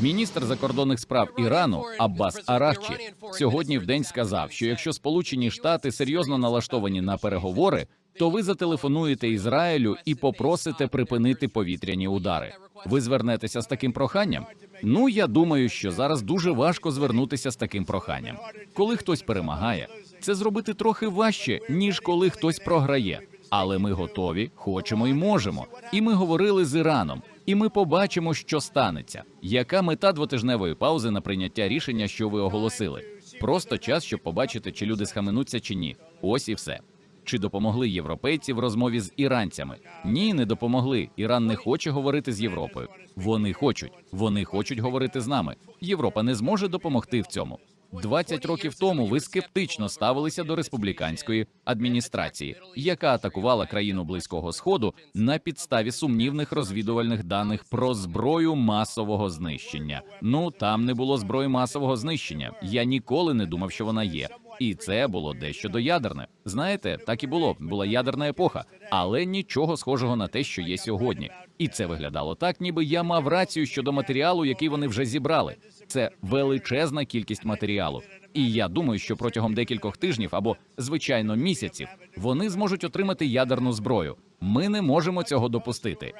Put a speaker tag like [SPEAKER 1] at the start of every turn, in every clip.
[SPEAKER 1] Міністр закордонних справ Ірану Аббас Арахчі сьогодні в день сказав, що якщо Сполучені Штати серйозно налаштовані на переговори, то ви зателефонуєте Ізраїлю і попросите припинити повітряні удари. Ви звернетеся з таким проханням? Ну я думаю, що зараз дуже важко звернутися з таким проханням. Коли хтось перемагає, це зробити трохи важче, ніж коли хтось програє. Але ми готові, хочемо і можемо. І ми говорили з Іраном, і ми побачимо, що станеться. Яка мета двотижневої паузи на прийняття рішення, що ви оголосили? Просто час, щоб побачити, чи люди схаменуться чи ні. Ось і все. Чи допомогли європейці в розмові з іранцями? Ні, не допомогли. Іран не хоче говорити з Європою. Вони хочуть, вони хочуть говорити з нами. Європа не зможе допомогти в цьому. 20 років тому ви скептично ставилися до республіканської адміністрації, яка атакувала країну близького сходу на підставі сумнівних розвідувальних даних про зброю масового знищення. Ну там не було зброї масового знищення. Я ніколи не думав, що вона є. І це було дещо доядерне. Знаєте, так і було. Була ядерна епоха, але нічого схожого на те, що є сьогодні. І це виглядало так, ніби я мав рацію щодо матеріалу, який вони вже зібрали. Це величезна кількість матеріалу. І я думаю, що протягом декількох тижнів або звичайно місяців вони зможуть отримати ядерну зброю. Ми не можемо цього допустити.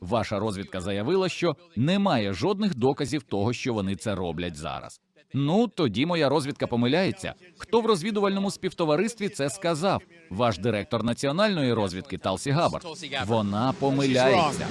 [SPEAKER 1] Ваша розвідка заявила, що немає жодних доказів того, що вони це роблять зараз. Ну тоді моя розвідка помиляється. Хто в розвідувальному співтоваристві це сказав? Ваш директор національної розвідки Талсі Габбард. Вона помиляється.